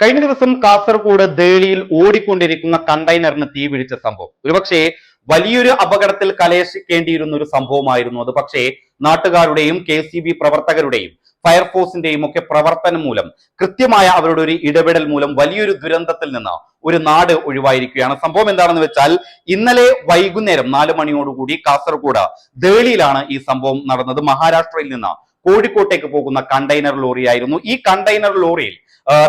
കഴിഞ്ഞ ദിവസം കാസർഗോഡ് ദേളിയിൽ ഓടിക്കൊണ്ടിരിക്കുന്ന കണ്ടെയ്നറിന് തീ പിടിച്ച സംഭവം. ഒരുപക്ഷെ വലിയൊരു അപകടത്തിൽ കലേശിക്കേണ്ടിയിരുന്ന ഒരു സംഭവമായിരുന്നു അത്. പക്ഷേ നാട്ടുകാരുടെയും കെ സി ബി പ്രവർത്തകരുടെയും ഫയർഫോഴ്സിന്റെയും ഒക്കെ പ്രവർത്തനം മൂലം കൃത്യമായ അവരുടെ ഒരു ഇടപെടൽ മൂലം വലിയൊരു ദുരന്തത്തിൽ നിന്ന് ഒരു നാട് ഒഴിവായിരിക്കുകയാണ്. സംഭവം എന്താണെന്ന് വെച്ചാൽ ഇന്നലെ വൈകുന്നേരം നാല് മണിയോടുകൂടി കാസർഗോഡ് ദേളിയിലാണ് ഈ സംഭവം നടന്നത്. മഹാരാഷ്ട്രയിൽ നിന്ന് കോഴിക്കോട്ടേക്ക് പോകുന്ന കണ്ടെയ്നർ ലോറിയായിരുന്നു. ഈ കണ്ടെയ്നർ ലോറിയിൽ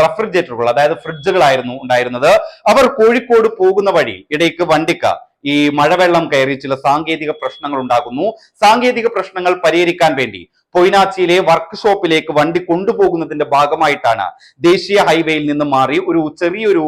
റെഫ്രിജറേറ്ററുകൾ അതായത് ഫ്രിഡ്ജുകളായിരുന്നു ഉണ്ടായിരുന്നത്. അവർ കോഴിക്കോട് പോകുന്ന വഴി ഇടയ്ക്ക് വണ്ടിക്ക ഈ മഴവെള്ളം കയറി ചില സാങ്കേതിക പ്രശ്നങ്ങൾ ഉണ്ടാകുന്നു. സാങ്കേതിക പ്രശ്നങ്ങൾ പരിഹരിക്കാൻ വേണ്ടി കൊയിനാച്ചിയിലെ വർക്ക്ഷോപ്പിലേക്ക് വണ്ടി കൊണ്ടുപോകുന്നതിന്റെ ഭാഗമായിട്ടാണ് ദേശീയ ഹൈവേയിൽ നിന്ന് മാറി ഒരു ചെറിയൊരു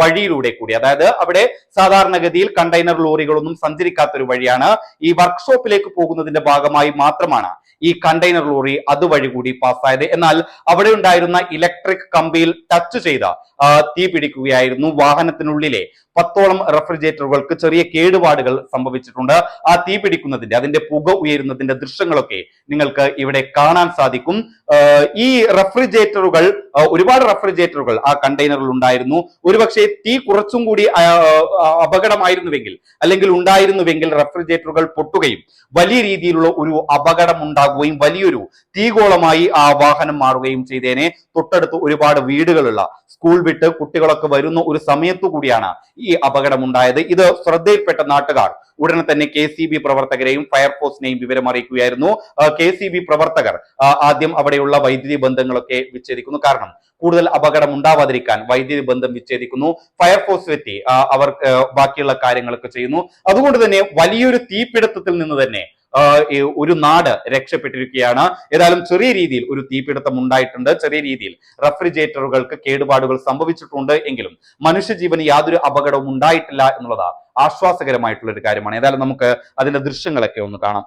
വഴിയിലൂടെ കൂടി. അതായത് അവിടെ സാധാരണഗതിയിൽ കണ്ടെയ്നർ ലോറികളൊന്നും സഞ്ചരിക്കാത്തൊരു വഴിയാണ്. ഈ വർക്ക്ഷോപ്പിലേക്ക് പോകുന്നതിന്റെ ഭാഗമായി മാത്രമാണ് ഈ കണ്ടെയ്നർ ലോറി അതുവഴി കൂടി പാസ്സായത് എന്നാൽ അവിടെ ഉണ്ടായിരുന്ന ഇലക്ട്രിക് കമ്പിയിൽ ടച്ച് ചെയ്ത തീ പിടിക്കുകയായിരുന്നു വാഹനത്തിനുള്ളിലെ. പത്തോളം റെഫ്രിജറേറ്ററുകൾക്ക് ചെറിയ കേടുപാടുകൾ സംഭവിച്ചിട്ടുണ്ട്. ആ തീ പിടിക്കുന്നതിന്റെ അതിന്റെ പുക ഉയരുന്നതിന്റെ ദൃശ്യങ്ങളൊക്കെ നിങ്ങൾക്ക് ഇവിടെ കാണാൻ സാധിക്കും. ഈ റെഫ്രിജറേറ്ററുകൾ ഒരുപാട് റെഫ്രിജറേറ്ററുകൾ ആ കണ്ടെയ്നറിൽ ഉണ്ടായിരുന്നു. ഒരുപക്ഷെ തീ കുറച്ചും കൂടി അപകടമായിരുന്നുവെങ്കിൽ അല്ലെങ്കിൽ ഉണ്ടായിരുന്നുവെങ്കിൽ റെഫ്രിജറേറ്ററുകൾ പൊട്ടുകയും വലിയ രീതിയിലുള്ള ഒരു അപകടം ഉണ്ടാകുകയും വലിയൊരു തീഗോളമായി ആ വാഹനം മാറുകയും ചെയ്തേനെ. തൊട്ടടുത്ത് ഒരുപാട് വീടുകളുള്ള സ്കൂൾ വിട്ട് കുട്ടികളൊക്കെ വരുന്ന ഒരു സമയത്തു കൂടിയാണ് ഈ അപകടം ഉണ്ടായത്. ഇത് ശ്രദ്ധയിൽപ്പെട്ട നാട്ടുകാർ ഉടനെ തന്നെ കെ സി ബി പ്രവർത്തകരെയും ഫയർഫോഴ്സിനെയും വിവരം അറിയിക്കുകയായിരുന്നു. കെ സി ബി പ്രവർത്തകർ ആദ്യം അവിടെയുള്ള വൈദ്യുതി ബന്ധങ്ങളൊക്കെ വിച്ഛേദിക്കുന്നു. കാരണം കൂടുതൽ അപകടം ഉണ്ടാവാതിരിക്കാൻ വൈദ്യുതി ബന്ധം വിച്ഛേദിക്കുന്നു. ഫയർഫോഴ്സ് എത്തി അവർ ബാക്കിയുള്ള കാര്യങ്ങളൊക്കെ ചെയ്യുന്നു. അതുകൊണ്ട് തന്നെ വലിയൊരു തീപിടുത്തത്തിൽ നിന്ന് തന്നെ ഒരു നാട് രക്ഷപ്പെട്ടിരിക്കുകയാണ്. ഏതായാലും ചെറിയ രീതിയിൽ ഒരു തീപിടുത്തം ഉണ്ടായിട്ടുണ്ട്. ചെറിയ രീതിയിൽ റെഫ്രിജറേറ്ററുകൾക്ക് കേടുപാടുകൾ സംഭവിച്ചിട്ടുണ്ട് എങ്കിലും മനുഷ്യജീവന് യാതൊരു അപകടവും ഉണ്ടായിട്ടില്ല എന്നുള്ളതാണ് ആശ്വാസകരമായിട്ടുള്ള ഒരു കാര്യമാണ്. ഏതായാലും നമുക്ക് അതിന്റെ ദൃശ്യങ്ങളൊക്കെ ഒന്ന് കാണാം.